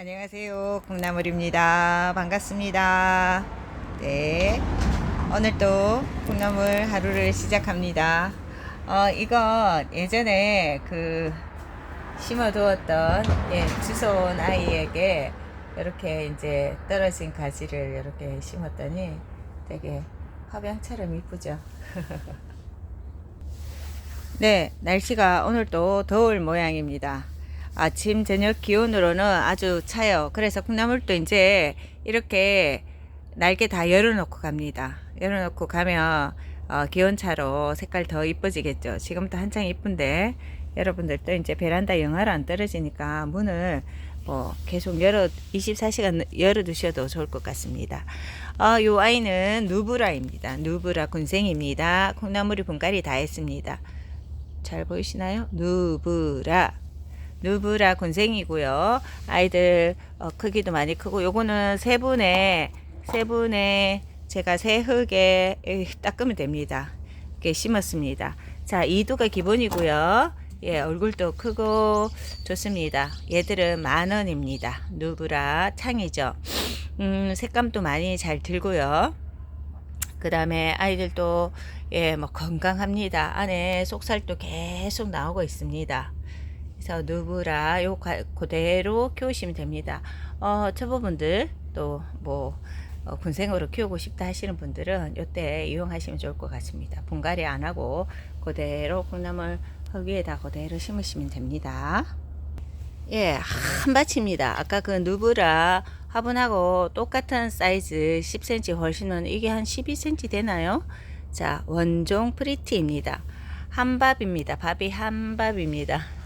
안녕하세요. 콩나물입니다. 반갑습니다. 네. 오늘도 콩나물 하루를 시작합니다. 어, 이거 예전에 그 심어두었던 예, 주소온 아이에게 이렇게 이제 떨어진 가지를 이렇게 심었더니 되게 화병처럼 이쁘죠. 네, 날씨가 오늘도 더울 모양입니다. 아침, 저녁 기온으로는 아주 차요. 그래서 콩나물도 이제 이렇게 날개 다 열어놓고 갑니다. 열어놓고 가면 어, 기온차로 색깔 더 이뻐지겠죠. 지금부터 한창 이쁜데 여러분들도 이제 베란다 영하로 안 떨어지니까 문을 뭐 계속 열어 24시간 열어 두셔도 좋을 것 같습니다. 어, 요 아이는 누브라입니다. 누브라 군생입니다. 콩나물이 분갈이 다 했습니다. 잘 보이시나요? 누브라. 누브라 군생이고요. 아이들 어, 크기도 많이 크고 요거는 세 분의 세 분의 제가 새 흙에 에, 닦으면 됩니다. 이렇게 심었습니다. 자, 이두가 기본이고요. 예, 얼굴도 크고 좋습니다. 얘들은 만 원입니다. 누브라 창이죠. 음, 색감도 많이 잘 들고요. 그 다음에 아이들도 예, 뭐 건강합니다. 안에 속살도 계속 나오고 있습니다. 그래서 누브라 요 가- 그대로 키우시면 됩니다. 어, 초보분들 또뭐 어, 군생으로 키우고 싶다 하시는 분들은 이때 이용하시면 좋을 것 같습니다. 분갈이 안 하고 그대로 콩나물 흙 위에다 그대로 심으시면 됩니다. 예, 한 밭입니다. 아까 그 누브라 화분하고 똑같은 사이즈 10cm 훨씬은 이게 한 12cm 되나요? 자, 원종 프리티입니다. 한 밥입니다. 밥이 한 밥입니다.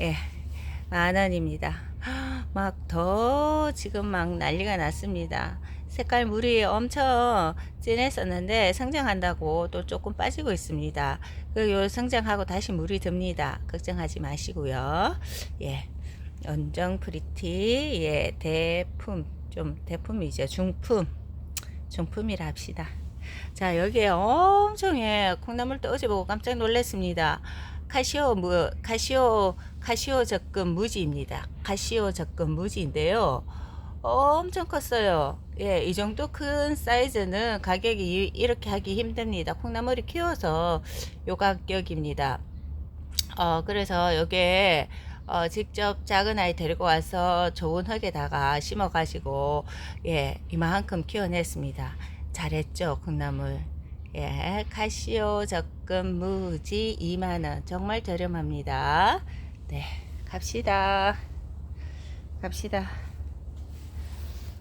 예, 만 원입니다. 막 더 지금 막 난리가 났습니다. 색깔 물이 엄청 진했었는데 성장한다고 또 조금 빠지고 있습니다. 그요 성장하고 다시 물이 듭니다. 걱정하지 마시고요. 예. 연정 프리티 예 대품 좀 대품이죠 중품 중품이라 합시다 자 여기에 엄청 예 콩나물도 어제 보고 깜짝 놀랐습니다 카시오 무 카시오 카시오 적금 무지입니다. 카시오 적금 무지인데요. 엄청 컸어요. 예 이 정도 큰 사이즈는 가격이 이- 이렇게 하기 힘듭니다. 콩나물이 키워서 요 가격입니다. 어 그래서 여기에 어, 직접 작은 아이 데리고 와서 좋은 흙에다가 심어 가지고 예 이만큼 키워냈습니다. 잘했죠 콩나물. 예 카시오 적 금 무지 2만원 정말 저렴합니다. 네 갑시다. 갑시다.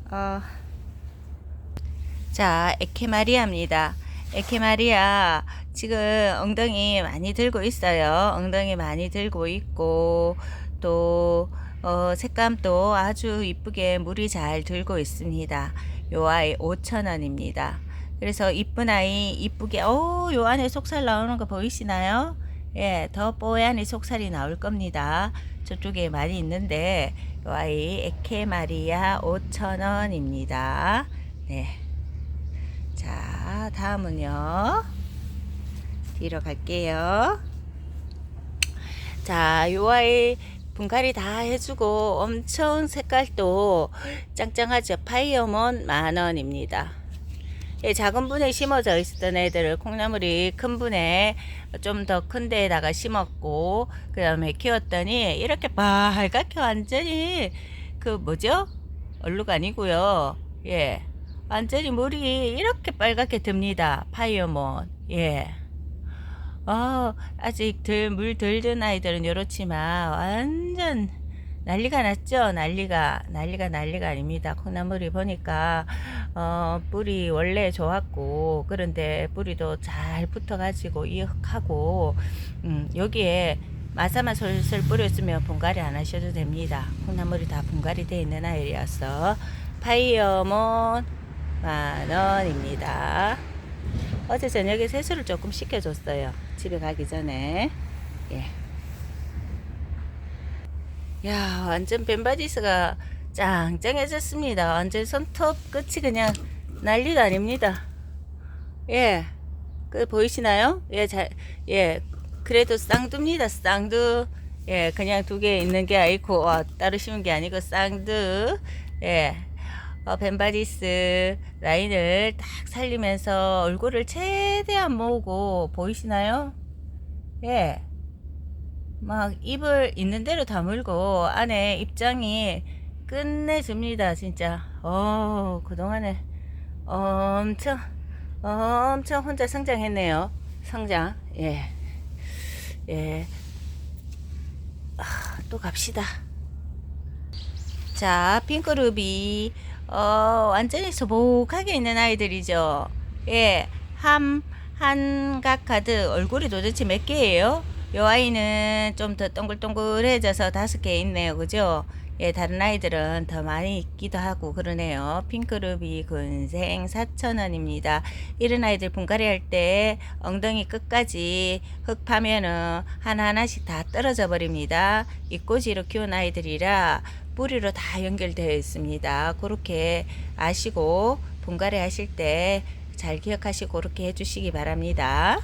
어, 자 에케마리아입니다. 에케마리아 지금 엉덩이 많이 들고 있어요. 엉덩이 많이 들고 있고 또 어, 색감도 아주 이쁘게 물이 잘 들고 있습니다. 요 아이 5,000원입니다. 그래서 이쁜 아이 이쁘게 오, 요 안에 속살 나오는 거 보이시나요? 예, 더 뽀얀 이 속살이 나올 겁니다. 저쪽에 많이 있는데 요 아이 에케마리아 5,000원입니다. 네. 자, 다음은요. 뒤로 갈게요. 자, 요 아이 분갈이 다 해주고 엄청 색깔도 짱짱하죠. 파이어몬 만 원입니다. 예, 작은 분에 심어져 있었던 애들을 콩나물이 큰 분에 좀 더 큰 데에다가 심었고 그 다음에 키웠더니 이렇게 빨갛게 완전히 그 뭐죠? 얼룩 아니고요. 예, 완전히 물이 이렇게 빨갛게 듭니다. 파이어몬. 예. 어, 아직 덜, 물 덜 든 아이들은 이렇지만 완전 난리가 났죠. 난리가 난리가 난리가 아닙니다. 콩나물이 보니까 어, 뿌리 원래 좋았고 그런데 뿌리도 잘 붙어가지고 이윽하고 음, 여기에 마사만 솔솔 뿌렸으면 분갈이 안 하셔도 됩니다. 콩나물이 다 분갈이 되어 있는 아이라서 파이어몬 만 원입니다. 어제 저녁에 세수를 조금 시켜줬어요. 집에 가기 전에. 예. 야, 완전 벤바디스가 짱짱해졌습니다. 완전 손톱 끝이 그냥 난리가 아닙니다. 예. 그 보이시나요? 예, 잘, 예. 그래도 쌍두입니다. 쌍두. 예, 그냥 두 개 있는 게 아니고, 어, 따로 심은 게 아니고, 쌍두, 예, 어, 벤바디스 라인을 딱 살리면서 얼굴을 최대한 모으고, 보이시나요? 예. 막 입을 있는 대로 다물고, 안에 입장이 끝내줍니다, 진짜. 어, 그동안에 엄청, 엄청 혼자 성장했네요. 성장, 예. 예. 아, 또 갑시다. 자, 핑크루비, 어, 완전히 소복하게 있는 아이들이죠. 예, 함, 한각 카드, 얼굴이 도대체 몇 개예요? 요 아이는 좀 더 동글동글해져서 다섯 개 있네요. 그죠? 예, 다른 아이들은 더 많이 있기도 하고 그러네요. 핑크루비 군생 4,000원입니다. 이런 아이들 분갈이 할 때 엉덩이 끝까지 흙 파면은 하나하나씩 다 떨어져 버립니다. 이꼬지로 키운 아이들이라 뿌리로 다 연결되어 있습니다. 그렇게 아시고 분갈이 하실 때 잘 기억하시고 그렇게 해주시기 바랍니다.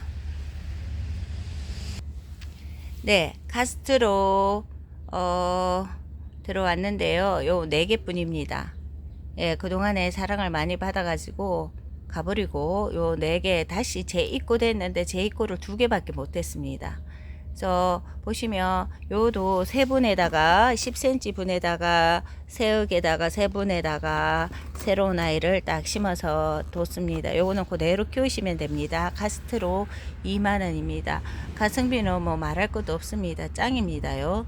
네, 카스트로 어, 들어왔는데요. 요 네 개뿐입니다. 예, 그동안에 사랑을 많이 받아가지고 가버리고 요 네 개 다시 재입고 됐는데 재입고를 두 개밖에 못 했습니다. 그래서 보시면 요도 세 분에다가 10cm 분에다가 세흙에다가 세 분에다가 새로운 아이를 딱 심어서 뒀습니다. 요거는 그대로 키우시면 됩니다. 카스트로 2만 원입니다. 가성비는 뭐 말할 것도 없습니다. 짱입니다요.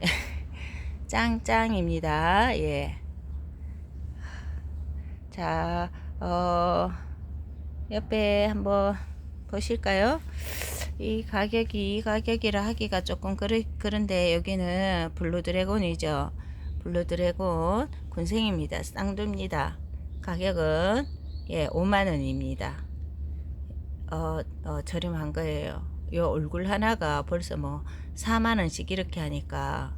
짱짱입니다. 예. 자, 어, 옆에 한번 보실까요? 이 가격이 이 가격이라 하기가 조금 그르, 그런데 여기는 블루 드래곤이죠. 블루 드래곤 군생입니다. 쌍두입니다. 가격은 예 5만 원입니다. 어, 어 저렴한 거예요. 요 얼굴 하나가 벌써 뭐 4만 원씩 이렇게 하니까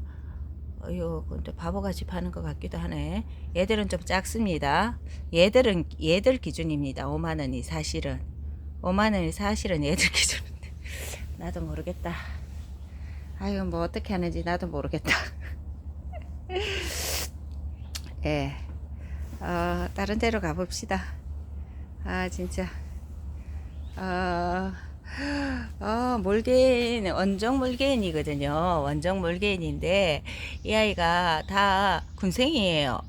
어휴 근데 바보같이 파는 것 같기도 하네. 얘들은 좀 작습니다. 얘들은 얘들 기준입니다. 5만 원이 사실은 5만 원이 사실은 얘들 기준인데 나도 모르겠다. 아유 뭐 어떻게 하는지 나도 모르겠다. 예. 어, 다른 데로 가봅시다. 아 진짜. 어, 어, 몰개인, 원정 몰개인이거든요. 원정 몰개인인데, 이 아이가 다 군생이에요.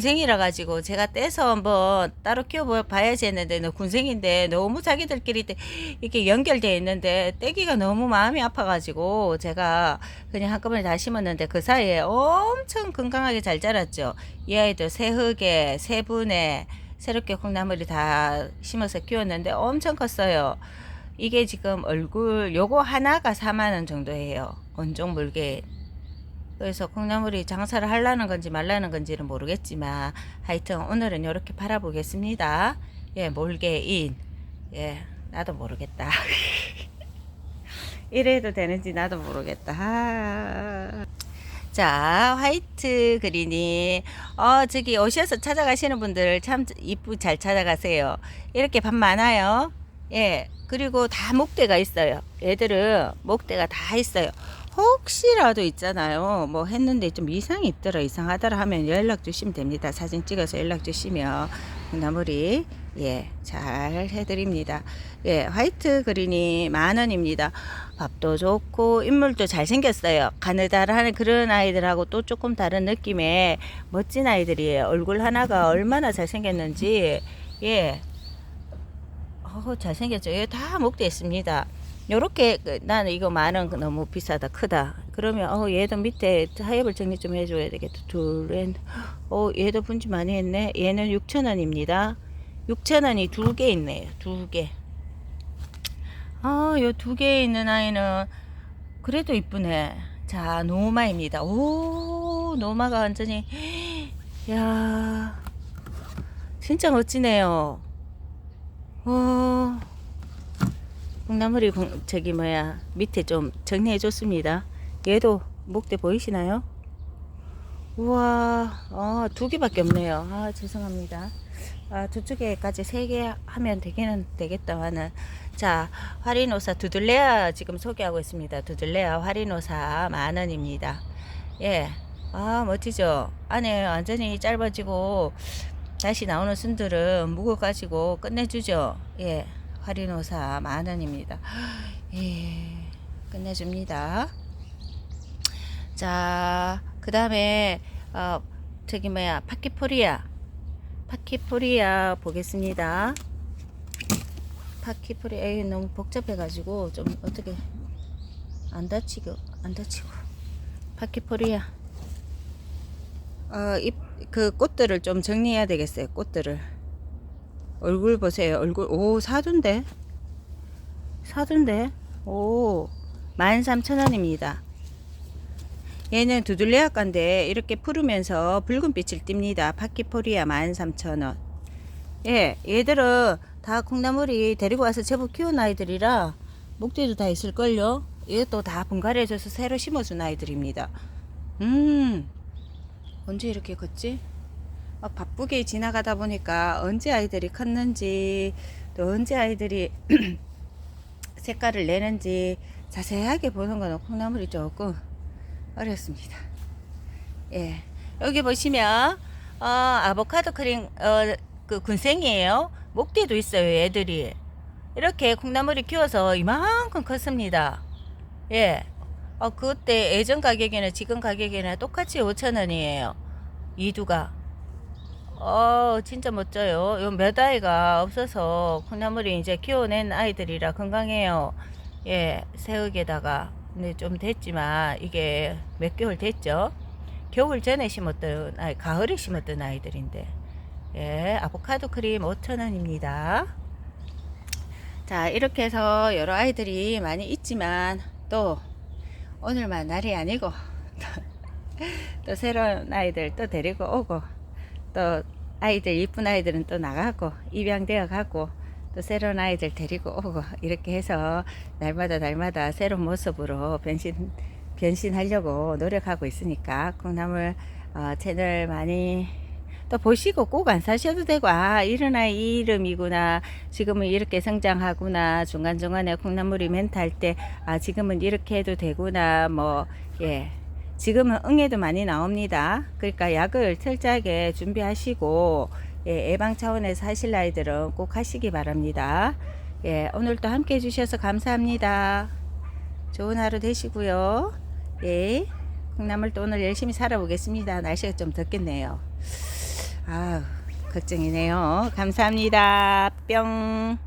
군생이라 가지고 제가 떼서 한번 따로 키워 봐야지 했는데, 너 군생인데 너무 자기들끼리 떼- 이렇게 연결되어 있는데, 떼기가 너무 마음이 아파 가지고, 제가 그냥 한꺼번에 다 심었는데, 그 사이에 엄청 건강하게 잘 자랐죠. 이 아이도 새 흙에, 새 분에, 새롭게 콩나물이 다 심어서 키웠는데, 엄청 컸어요. 이게 지금 얼굴 요거 하나가 4만 원 정도예요. 원종 물개. 그래서 콩나물이 장사를 하려는 건지 말라는 건지는 모르겠지만 하여튼 오늘은 이렇게 팔아보겠습니다. 예, 몰개인. 예, 나도 모르겠다. 이래도 되는지 나도 모르겠다. 아. 자, 화이트 그린이, 어, 저기 오셔서 찾아가시는 분들 참 이쁘 잘 찾아가세요. 이렇게 밥 많아요. 예, 그리고 다 목대가 있어요. 얘들은 목대가 다 있어요. 혹시라도 있잖아요. 뭐 했는데 좀 이상이 있더라, 이상하더라 하면 연락 주시면 됩니다. 사진 찍어서 연락 주시면 나물이 예, 잘 해드립니다. 예, 화이트 그린이 만 원입니다. 밥도 좋고 인물도 잘생겼어요. 가느다란 그런 아이들하고 또 조금 다른 느낌의 멋진 아이들이에요. 얼굴 하나가 얼마나 잘생겼는지 예, 어, 잘생겼죠. 이거 다 목대 있습니다. 요렇게 그, 나는 이거 만원 너무 비싸다 크다. 그러면 어 얘도 밑에 타협을 정리 좀 해줘야 되겠다. 둘엔 어 얘도 분지 많이 했네. 얘는 6천 원입니다. 6천 원이 두 개 있네요. 두 개. 아요 두 개 있는 아이는 그래도 이쁘네. 자 노마입니다. 오 노마가 완전히 야 진짜 멋지네요. 어, 콩나물이 공- 저기 뭐야 밑에 좀 정리해 줬습니다. 얘도 목대 보이시나요? 우와, 어, 두 개밖에 없네요. 아, 죄송합니다. 아, 저쪽에까지 세 개 하면 되기는 되겠다마는. 자, 화리노사 두들레아 지금 소개하고 있습니다. 두들레아 화리노사 만 원입니다. 예. 아, 멋지죠? 안에 완전히 짧아지고, 다시 나오는 순들은 묵어가지고 끝내주죠? 예. 화리노사 만 원입니다. 예. 끝내줍니다. 자, 그 다음에, 어, 저기 뭐야, 파키포리아. 파키포리아 보겠습니다. 파키포리아, 에이, 너무 복잡해가지고, 좀 어떻게, 안 다치고, 안 다치고. 파키포리아. 어, 잎, 그 꽃들을 좀 정리해야 되겠어요, 꽃들을. 얼굴 보세요, 얼굴. 오, 사둔데? 사둔데? 오, 13,000원입니다. 얘는 두들레아가인데 이렇게 푸르면서 붉은 빛을 띱니다. 파키포리아 13,000원. 예, 얘들은 다 콩나물이 데리고 와서 제법 키운 아이들이라 목대도 다 있을걸요. 이것도 다 분갈이 해줘서 새로 심어준 아이들입니다. 음, 언제 이렇게 컸지? 아, 바쁘게 지나가다 보니까 언제 아이들이 컸는지 또 언제 아이들이 색깔을 내는지 자세하게 보는 거는 콩나물이 조금 어렵습니다. 예. 여기 보시면, 어, 아보카도 크림, 어, 그 군생이에요. 목대도 있어요, 애들이. 이렇게 콩나물이 키워서 이만큼 컸습니다. 예. 어, 그때 예전 가격에는 지금 가격에는 똑같이 5천원이에요. 이두가. 어, 진짜 멋져요. 요 몇 아이가 없어서 콩나물이 이제 키워낸 아이들이라 건강해요. 예, 새우에다가. 근데 좀 됐지만 이게 몇 개월 됐죠. 겨울 전에 심었던 아이, 가을에 심었던 아이들인데. 예, 아보카도 크림 5,000원입니다. 자, 이렇게 해서 여러 아이들이 많이 있지만 또 오늘만 날이 아니고 또 새로운 아이들 또 데리고 오고 또 아이들 이쁜 아이들은 또 나가고 입양되어 가고 또 새로운 아이들 데리고 오고 이렇게 해서 날마다 날마다 새로운 모습으로 변신 변신하려고 노력하고 있으니까 콩나물 어, 채널 많이 또 보시고 꼭 안 사셔도 되고 아 이런 아이 이 이름이구나 지금은 이렇게 성장하구나 중간중간에 콩나물이 멘탈 때아 지금은 이렇게 해도 되구나 뭐예 지금은 응애도 많이 나옵니다 그러니까 약을 철저하게 준비하시고 예, 예방 차원에서 하실 아이들은 꼭 하시기 바랍니다 예 오늘도 함께 해주셔서 감사합니다 좋은 하루 되시고요 예 콩나물도 오늘 열심히 살아보겠습니다 날씨가 좀 덥겠네요 아, 걱정이네요. 감사합니다. 뿅.